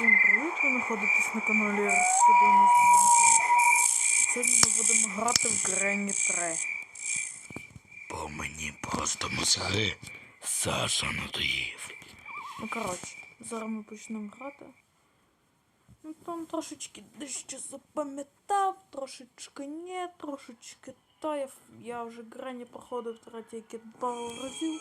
Всім привіт! Ви знаходитесь на каналі Розсудовий Сьогодні ми будемо грати в Гренні 3. Бо мені просто мозги Саша надоїв. Ну коротше, зараз ми почнемо грати. Ну там трошечки дещо запам'ятав, трошечки ні, трошечки то. Я, я вже Гренні проходив третій кіт пару разів.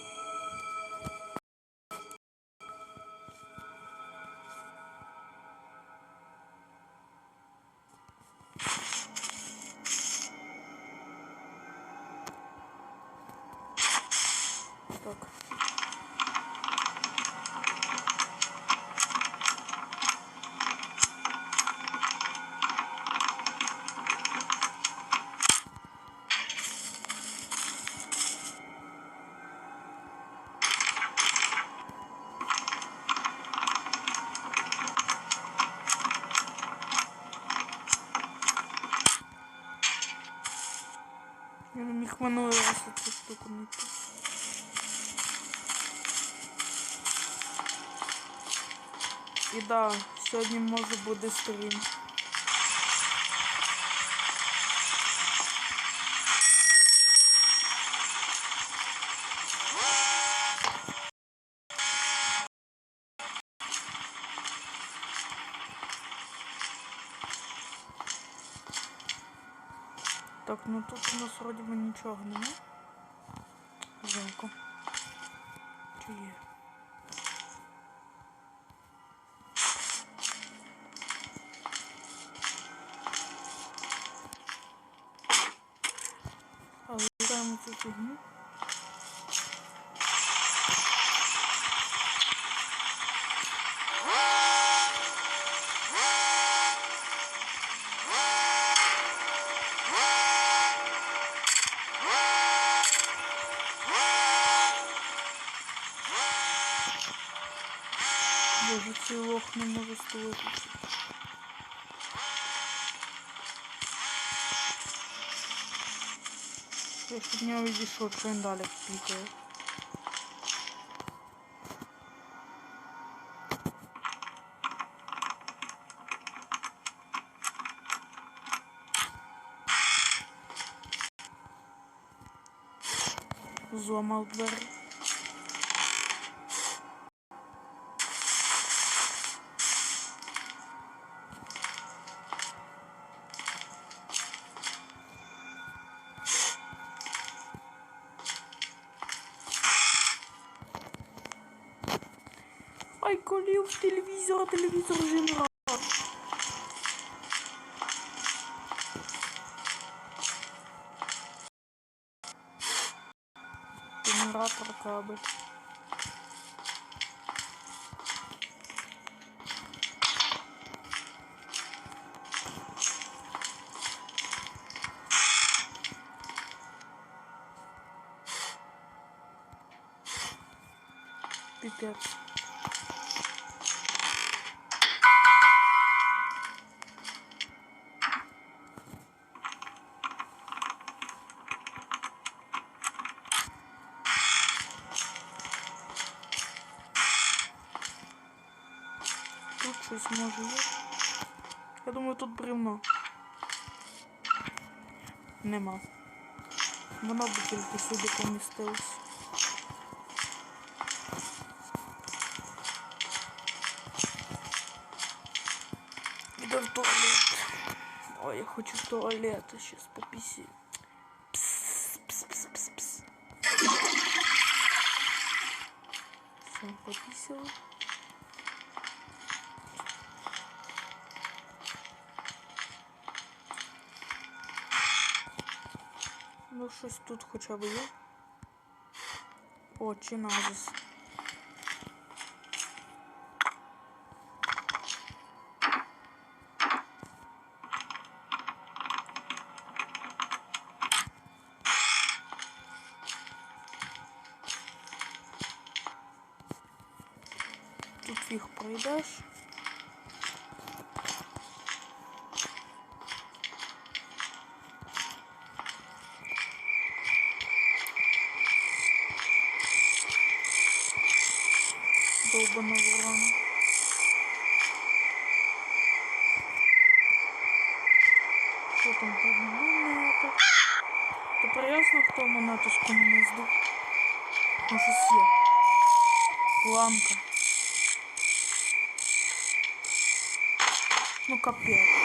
Цю штуку йти. І да, сьогодні може буде стрім. Так, ну тут у нас вроді би нічого welcome to you. 아, 이거 한번 쓰지. цей лох не може столитися. Я ж від нього відійшов, що він далі пікає. Зламав двері. icôné au téléviseur, téléviseur général. Щось може. Я думаю, тут бревно. Нема. Воно би тільки сюди помістилось. Іду в туалет. Ой, я хочу в туалет. Сейчас пописи. Пс, пс, пс, пс, пс. Все, пописала. Ну, щось тут хоча б є. О, чиназис. Тут фіг пройдеш. Там буде монета. Тепер ясно, хто монету з комуни здув. Ну, щось є. Ламка. Ну, капець.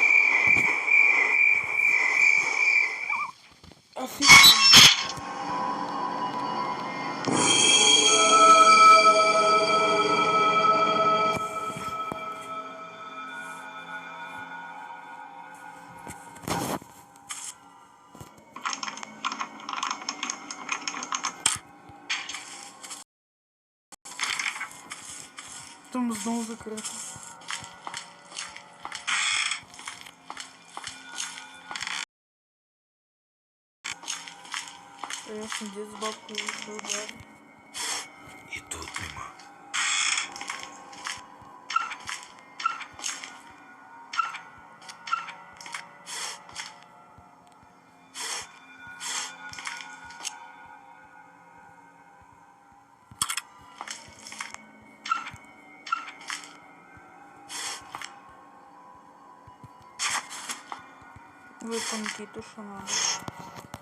Конечно, дед с бабкой вышел, да. І тут нема. Выпанки, то, что надо.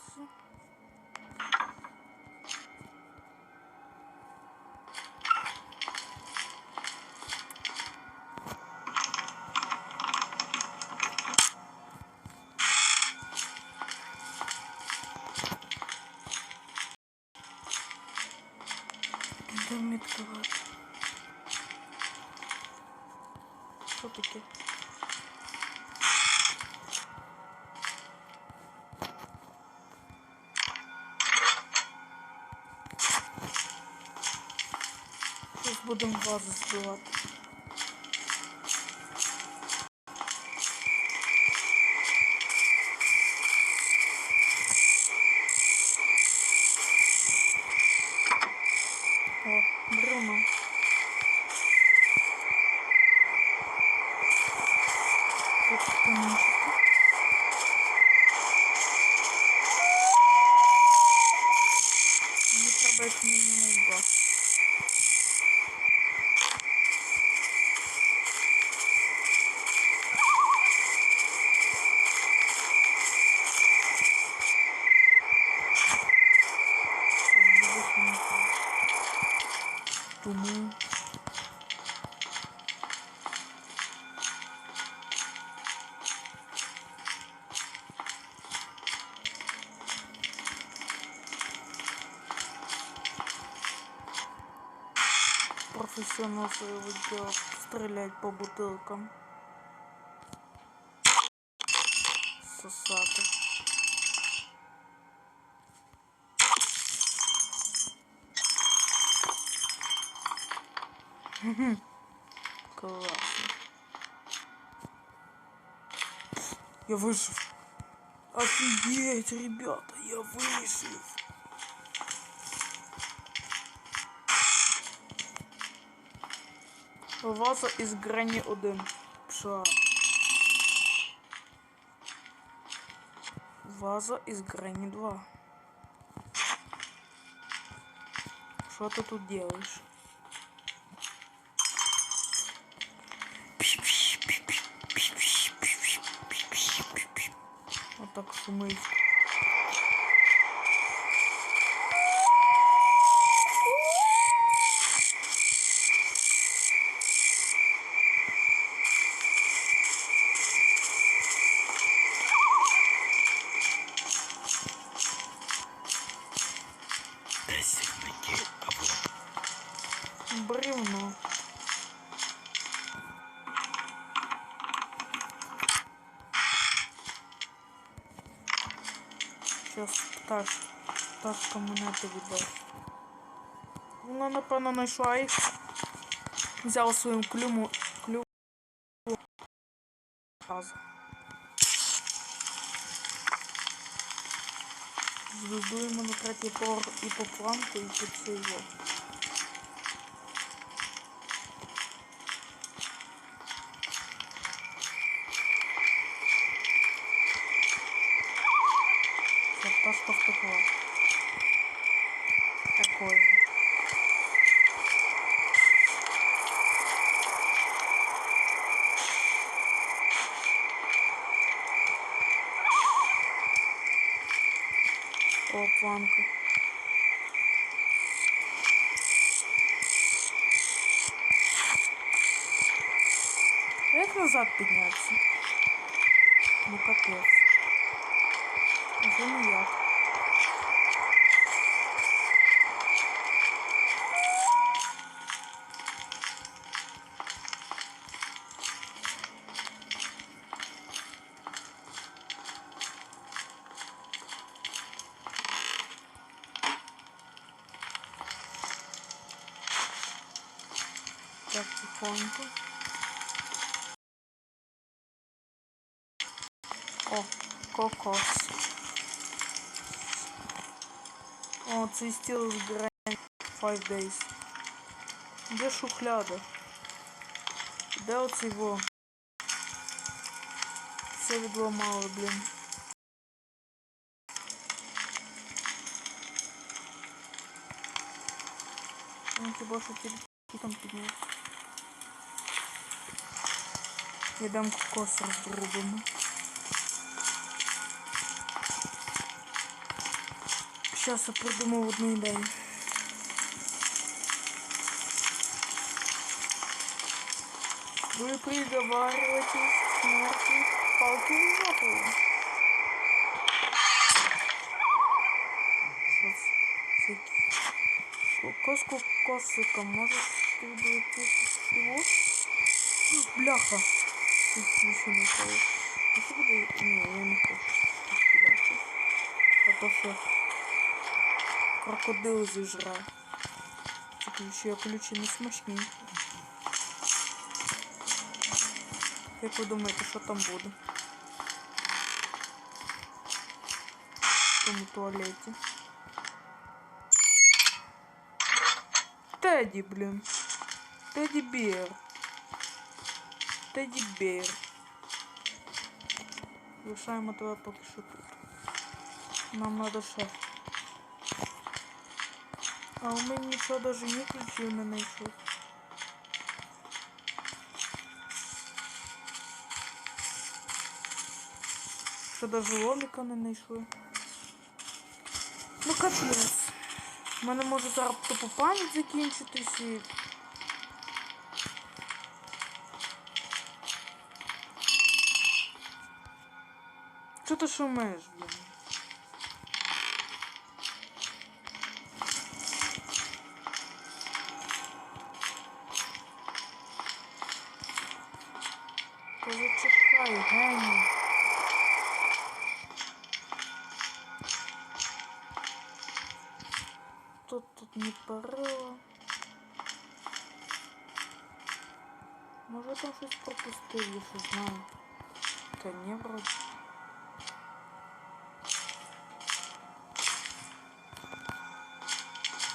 olsun. Güzel mektup. Çok iyi. Будемо вас збивати. Профессионал своего дела стрелять по бутылкам. Сосаты. Классно. Я выжил. Офигеть, ребята, я выжил. Ваза із грані 1. Пша. Ваза із грані 2. Що ти тут делаешь? Вот так шумить. Сейчас пташ, пташка монети віддасть. Вона, напевно, знайшла їх. Взяла своїм клюму клю. Разу. На третій пор і по планку, і по цей по обванку. Как назад подняться? Ну капец. Уже не як. Так, тихонько. О, кокос. О, цей стіл з Grand 5 Days. Де шухляда? Де оцей во? Все відламали, блін. Ну, хіба що тільки там підняти. Я дам кокос розрубимо. Сейчас я придумав одну ідею. Вы приговариваете к смерти палки в жопу. Сейчас. Кокос кокосика, можешь ты дойти его? Бляха Тут еще не стало. А що буде? Ні, я не хочу. Кидати. А то що крокодил зіжре. Ці ключі, а ключі не смачні. Як ви думаєте, що там буде? В тому туалеті. Теді, блін. Теді Бєр. Теді Бєр. Лишаємо тебе поки що тут. Нам надо ще. А у мене нічого даже ні ключів не знайшов. Що даже ломіка не знайшли. Ну капець. У мене може зараз тупо пам'ять закінчитись і. Ти шумиш, блін? Та зачекай, геній. Тут тут не парило. Може там щось пропустив, я що знаю. Та не вроде.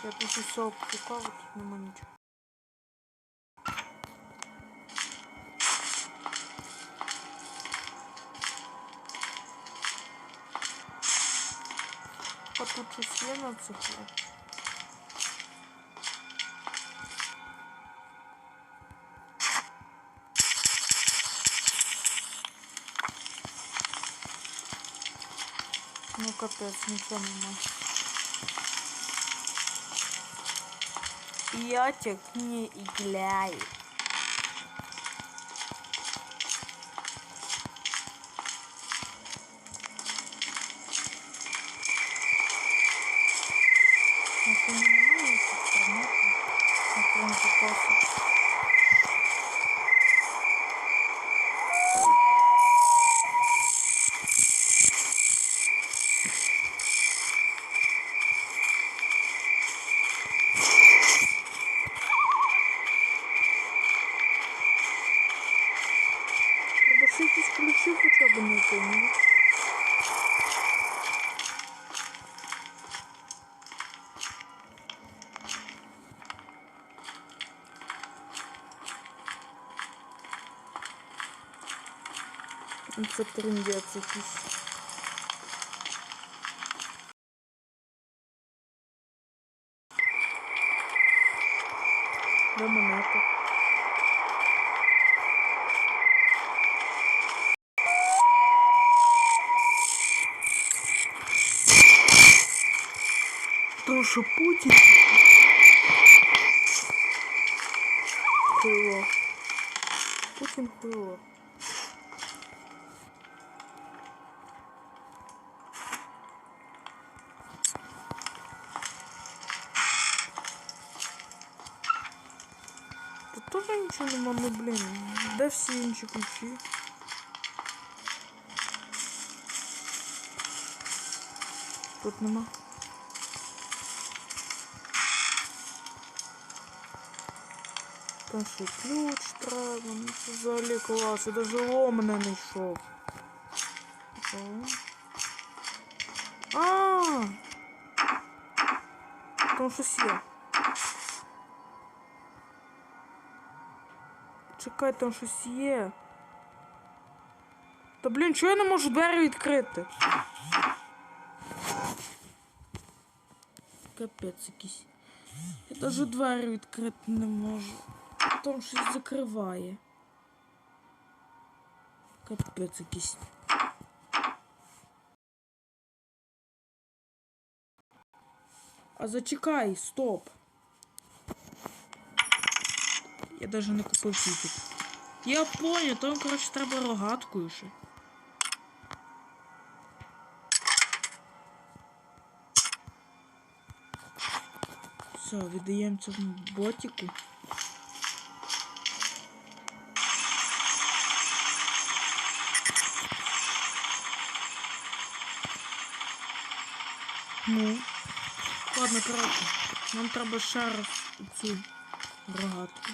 Я тут все обшукав, а тут нема нічого. А тут щось є на цих? Ну капець, нічого нема. Ятик не игляет. Может, Це трундець якийсь. До монеток. Прошу Путін. Хуйло. Путін. Де всі інші ключі? Тут нема. Там ще ключ треба, ну це взагалі клас, я даже ломане не йшов. О. А! Там щось є. Чекай, там щось є. Та блін, чого я не можу двері відкрити? Капець якийсь. Я навіть двері відкрити не можу. Там щось закриває. Капець якийсь. А зачекай, стоп. Я даже не купив тікет. Я понял, там, коротше, треба рогаткою ще. Все, віддаємо цьому ботику. Ну. Ладно, коротше. Нам треба ще раз цю рогатку.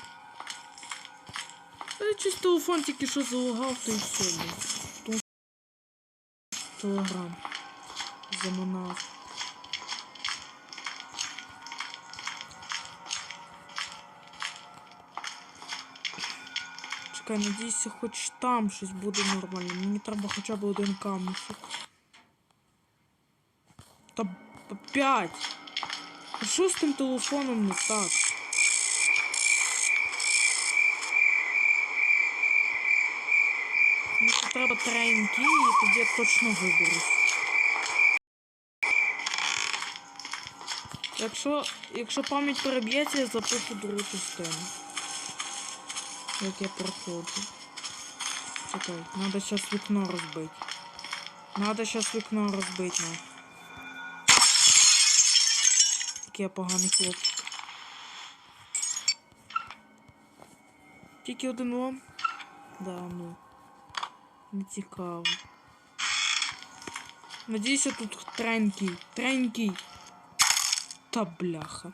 Я чись телефон тільки що залагав, то і все. Телеграм. Заманав. Чекай, надіюся, хоч там щось буде нормально. Мені треба хоча б один камушок. Та опять. А що з тим телефоном не так? Треба треньки, і тоді я точно виберусь. Якщо, якщо пам'ять переб'ється, я запишу другу частину. Як я проходжу. Чекай, надо сейчас вікно розбити. Надо сейчас вікно розбити. Який я поганий хлопчик. Тільки один лом? Да, ну. Не цікаво. Надіюся, тут тренький. Тренький. Та бляха.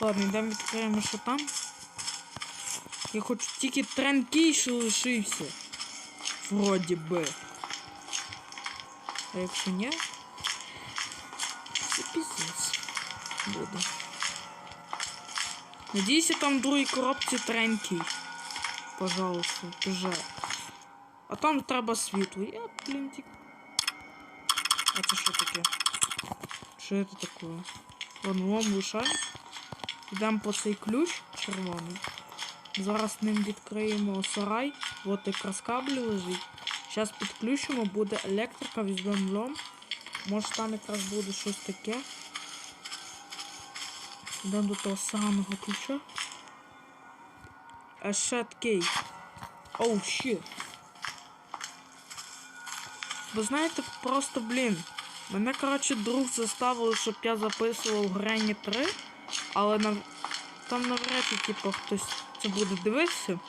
Ладно, йдемо відкриємо, що там. Я хочу тільки тренький, що лишився. Вроді би. А якщо ні, це піздець буде. Надіюся, там в другій коробці тренький. Пожалуйста, вже. А там треба світло. Я, блін, тільки... А це що таке? Що це таке? Ладно, лом лишай. Йдемо по цей ключ червоний. Зараз ним відкриємо сарай. От якраз кабель лежить. Зараз підключимо, буде електрика, візьмемо лом. Може там якраз буде щось таке. Йдемо до того самого ключа. А ще такий. Оу, щит. Ви знаєте, просто, блін. Мене, коротше, друг заставив, щоб я записував Грені 3, але на... там навряд чи типу, хтось це буде дивитися.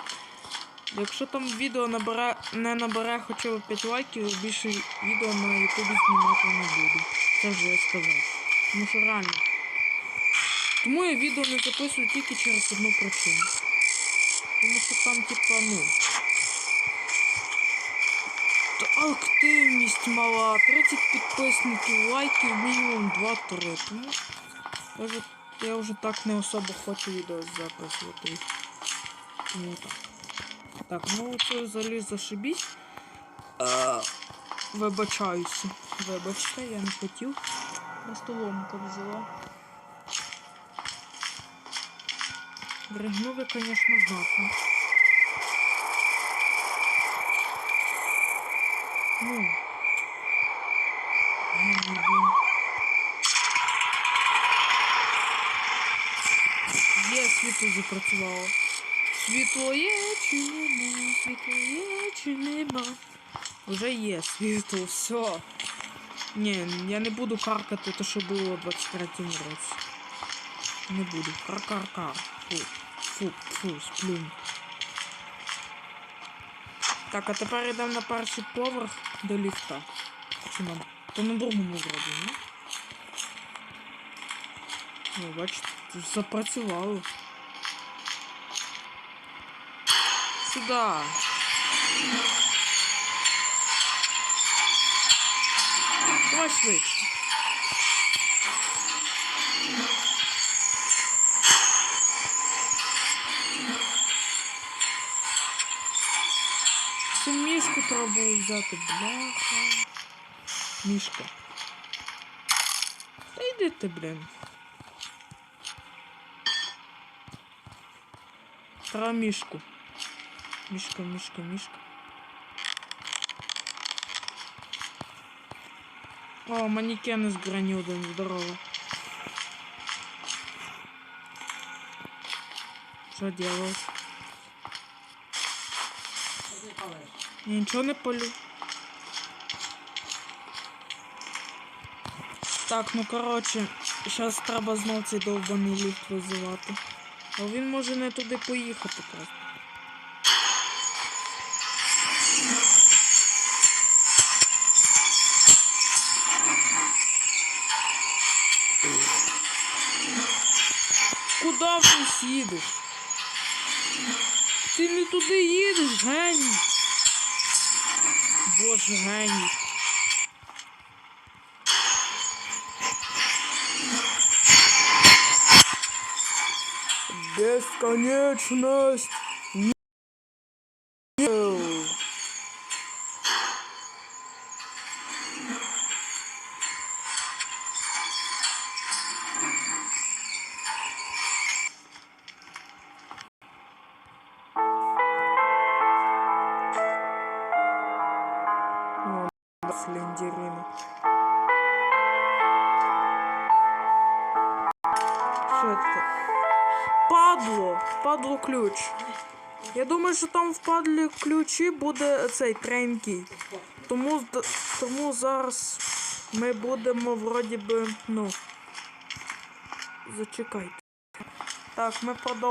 Якщо там відео набере, не набере хоча б 5 лайків, більше відео на ютубі знімати не буду. Це вже я сказав. Тому що реально. Тому я відео не записую тільки через одну причину. Тому що там, типа, ну. Та активність мала, 30 підписників, лайків мінімум 2-3. Тому я вже, я вже так не особо хочу відео записувати. Тому так. Так, ну це взагалі зашибісь. Вибачаюся. Вибачте, я не хотів. Просто ломка взяла. Ригнули, звісно, знатно. Блін. світло запрацювало. Світло є чи нема, світло є чи нема. Вже є світло, все. Ні, я не буду каркати те, що було у 23-му році. Не буду. Кар-кар-кар. Фу, фу, фу, сплюнь. Так, а тепер йдемо на перший поверх до ліфта. Чи на... То на другому не? Ну, бачите, запрацювало. Сюда. Давай швидше. треба було взяти, бляха. Мішка. Та йди ти, блін. Треба мішку. Мішка, мішка, мішка. О, манекени з гранюдом, здорово. Що делать? Я нічого не полю. Так, ну коротше, зараз треба знов цей довбаний ліфт визивати. А він може не туди поїхати просто. Куда ти їдеш? Ти не туди їдеш, геній. Боже, геній. Бесконечность. Думаю, що там в падлі ключі буде цей тренький. Тому, тому зараз ми будемо вроді би, ну. Зачекайте. Так, ми продовжуємо.